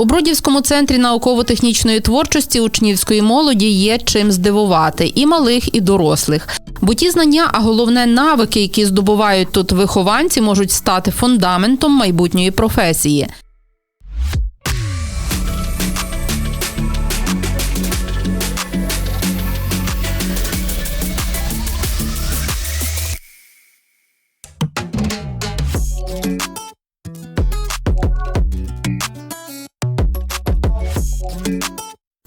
У Бродівському центрі науково-технічної творчості учнівської молоді є чим здивувати і малих, і дорослих. Бо ті знання, а головне навики, які здобувають тут вихованці, можуть стати фундаментом майбутньої професії.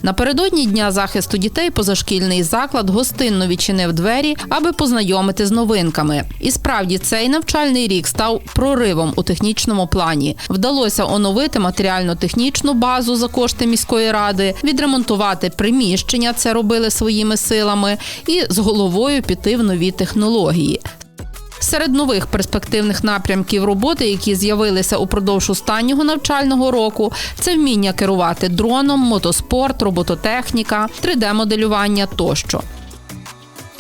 Напередодні дня захисту дітей позашкільний заклад гостинно відчинив двері, аби познайомити з новинками. І справді цей навчальний рік став проривом у технічному плані. Вдалося оновити матеріально-технічну базу за кошти міської ради, відремонтувати приміщення, це робили своїми силами, і з головою піти в нові технології. Серед нових перспективних напрямків роботи, які з'явилися упродовж останнього навчального року, це вміння керувати дроном, мотоспорт, робототехніка, 3D-моделювання тощо.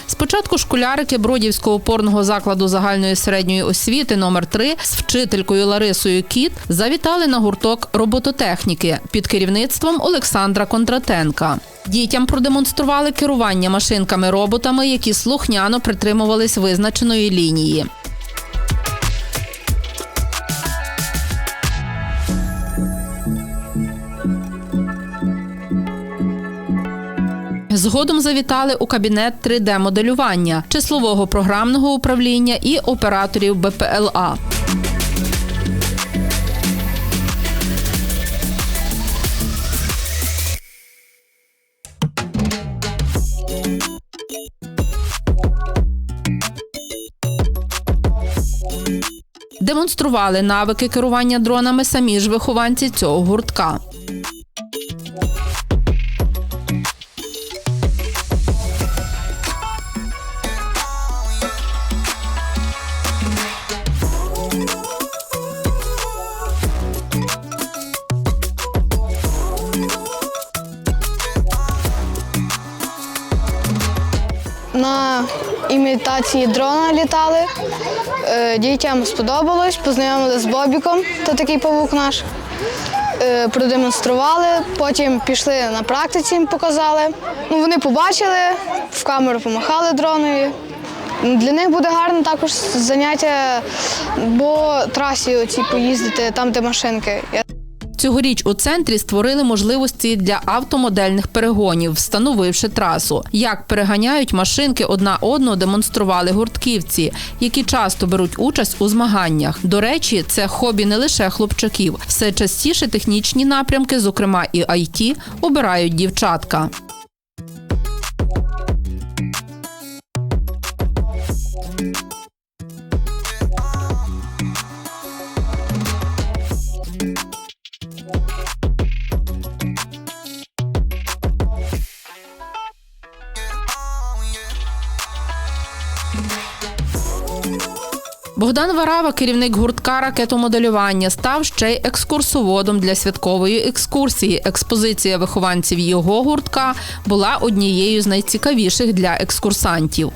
Спочатку школярики Бродівського опорного закладу загальної середньої освіти номер 3 з вчителькою Ларисою Кіт завітали на гурток робототехніки під керівництвом Олександра Кондратенка. Дітям продемонстрували керування машинками-роботами, які слухняно притримувались визначеної лінії. Згодом завітали у кабінет 3D-моделювання, числового програмного управління і операторів БПЛА. Демонстрували навики керування дронами самі ж вихованці цього гуртка. Імітації дрона літали. Е, Дітям сподобалось, познайомилися з Бобіком, то такий павук наш. Е, Продемонстрували, потім пішли на практиці, їм показали. Ну, вони побачили, в камеру помахали дронові. Для них буде гарно також заняття, бо трасі оці поїздити, там, де машинки. Цьогоріч у центрі створили можливості для автомодельних перегонів, встановивши трасу. Як переганяють машинки одна одну, демонстрували гуртківці, які часто беруть участь у змаганнях. До речі, це хобі не лише хлопчаків. Все частіше технічні напрямки, зокрема і IT, обирають дівчатка. Богдан Варава, керівник гуртка ракетомоделювання, став ще й екскурсоводом для святкової екскурсії. Експозиція вихованців його гуртка була однією з найцікавіших для екскурсантів.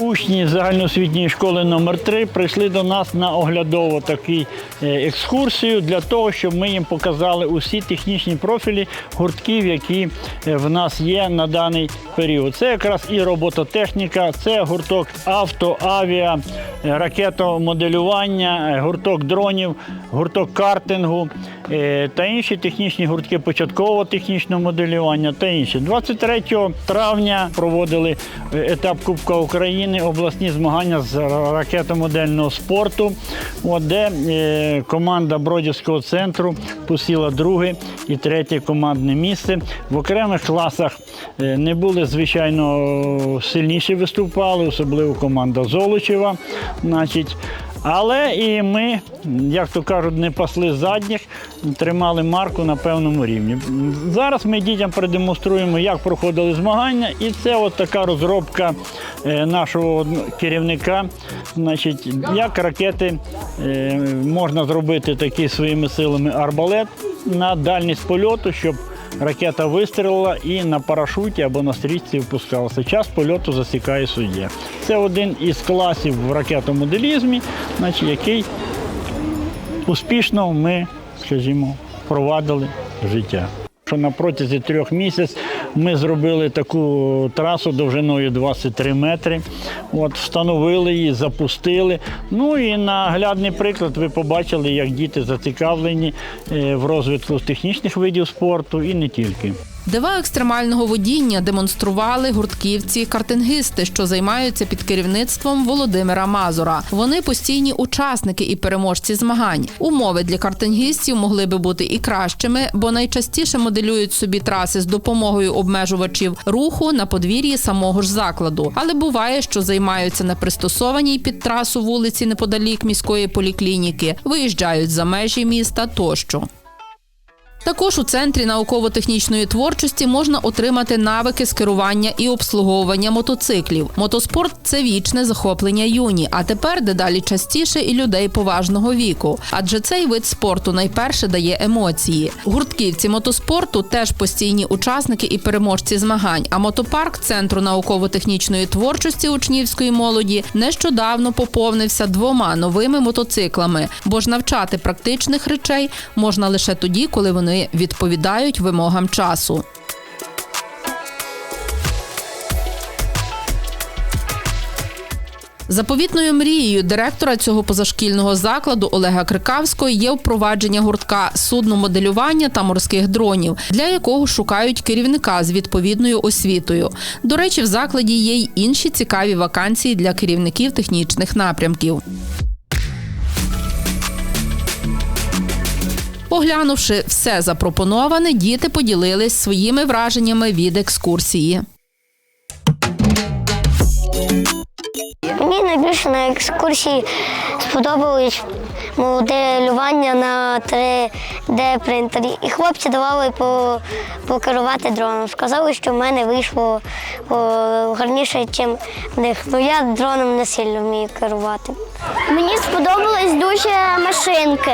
Учні загальноосвітньої школи номер 3 прийшли до нас на оглядову таку е, екскурсію для того, щоб ми їм показали усі технічні профілі гуртків, які е, в нас є на даний період. Це якраз і робототехніка, це гурток авто, авіа, е, ракетомоделювання, е, гурток дронів, гурток картингу е, та інші технічні гуртки початкового технічного моделювання та інші. 23 травня проводили е, етап Кубка України, обласні змагання з ракетомодельного спорту, де е, команда Бродівського центру посіла друге і третє командне місце. В окремих класах е, не були, звичайно, сильніші виступали, особливо команда Золочева. Значить, але і ми, як то кажуть, не пасли задніх, тримали марку на певному рівні. Зараз ми дітям продемонструємо, як проходили змагання, і це от така розробка е, нашого керівника. Значить, як ракети е, можна зробити такий своїми силами арбалет на дальність польоту, щоб ракета вистрілила і на парашуті або на стрічці впускалася. Час польоту засікає суддя. Це один із класів в ракетомоделізмі, значить, який успішно ми, скажімо, впровадили життя. Що на протязі трьох місяців ми зробили таку трасу довжиною 23 метри. От, встановили її, запустили. Ну і наглядний приклад ви побачили, як діти зацікавлені е, в розвитку технічних видів спорту і не тільки. Дива екстремального водіння демонстрували гуртківці картингисти, що займаються під керівництвом Володимира Мазура. Вони постійні учасники і переможці змагань. Умови для картингістів могли би бути і кращими, бо найчастіше моделюють собі траси з допомогою обмежувачів руху на подвір'ї самого ж закладу. Але буває, що займаються на пристосованій під трасу вулиці неподалік міської поліклініки, виїжджають за межі міста тощо. Також у центрі науково-технічної творчості можна отримати навики з керування і обслуговування мотоциклів. Мотоспорт це вічне захоплення юні, а тепер дедалі частіше і людей поважного віку. Адже цей вид спорту найперше дає емоції. Гуртківці мотоспорту теж постійні учасники і переможці змагань. А мотопарк центру науково-технічної творчості учнівської молоді нещодавно поповнився двома новими мотоциклами, бо ж навчати практичних речей можна лише тоді, коли вони відповідають вимогам часу. Заповітною мрією директора цього позашкільного закладу Олега Крикавського є впровадження гуртка судномоделювання та морських дронів, для якого шукають керівника з відповідною освітою. До речі, в закладі є й інші цікаві вакансії для керівників технічних напрямків. Оглянувши все запропоноване, діти поділились своїми враженнями від екскурсії. Мені найбільше на екскурсії сподобалось моделювання на 3D принтері. І хлопці давали покерувати дроном. Сказали, що в мене вийшло о, гарніше, ніж в них. Ну я дроном не сильно вмію керувати. Мені сподобались дуже машинки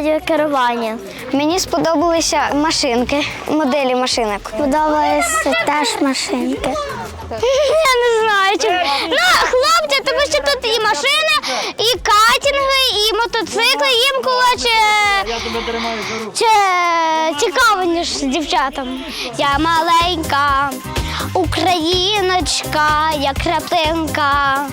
радіокерування. Мені сподобалися машинки, моделі машинок. Подобалися теж машинки. Я не знаю. Чи... Ну, хлопці, тому що тут і машини, і катінги, і мотоцикли. Їм коротше чи... цікаво, ніж з дівчатам. Я маленька, україночка, я краплинка.